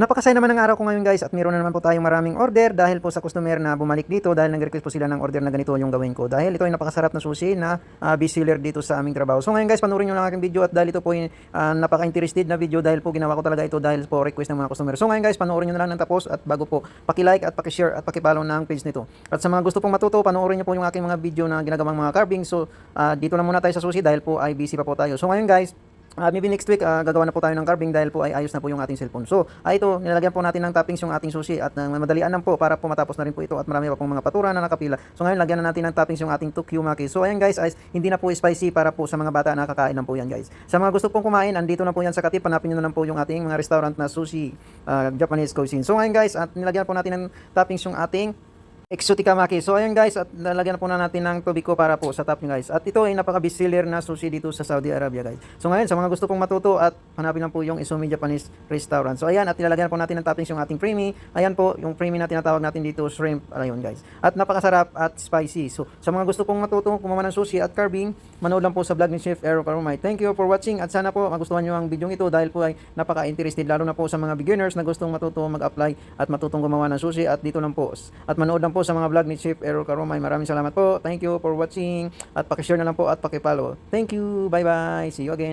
Napakasaya naman ng araw ko ngayon guys at meron na naman po tayong maraming order dahil po sa customer na bumalik dito dahil nag-request po sila ng order na ganito yung gawin ko. Dahil ito ay napakasarap na sushi na uh, best seller dito sa aming trabaho. So ngayon guys, panoorin nyo lang aking video at dahil ito po yung ah, napaka-interested na video dahil po ginawa ko talaga ito dahil po request ng mga customer. So ngayon guys, panoorin nyo na lang ng tapos at bago po, paki-like at paki-share at paki-follow ng page nito. At sa mga gusto pong matuto, panoorin nyo po yung aking mga video na ginagawang mga carving. So ah, dito lang muna tayo sa sushi dahil po ay busy pa po tayo. So ngayon guys, Ah, maybe next week ah, gagawa na po tayo ng carving dahil po ay ayos na po yung ating cellphone. So, ah, ito nilalagyan po natin ng toppings yung ating sushi at uh, madalian lang po para po matapos na rin po ito at marami pa pong mga patura na nakapila. So ngayon lagyan na natin ng toppings yung ating Tokyo-maki. So ayan guys, ay, hindi na po spicy para po sa mga bata na kakain lang po yan guys. Sa mga gusto pong kumain, andito na po yan sa Katip. Hanapin nyo na lang po yung ating mga restaurant na sushi, ah, Japanese cuisine. So ngayon guys, at nilagyan po natin ng toppings yung ating Exotica Maki. So ayun guys, at nalagyan na po na natin ng tubig ko para po sa top nyo guys. At ito ay napaka best seller na sushi dito sa Saudi Arabia guys. So ngayon, sa mga gusto pong matuto at hanapin lang po yung Isumi Japanese Restaurant. So ayan, at nilalagyan po natin ng toppings yung ating creamy. Ayan po, yung creamy na tinatawag natin dito, shrimp. Ayun guys. At napakasarap at spicy. So sa mga gusto pong matuto, kumaman ng sushi at carving, manood lang po sa vlog ni Chef Aero Karumay. Thank you for watching at sana po magustuhan nyo ang video ito dahil po ay napaka-interested lalo na po sa mga beginners na gustong matuto mag-apply at matutong gumawa ng sushi at dito lang po. At manood lang po sa mga vlog ni Chef Aero Karumay. Maraming salamat po. Thank you for watching at pakishare na lang po at pakipollow. Thank you. Bye bye. See you again.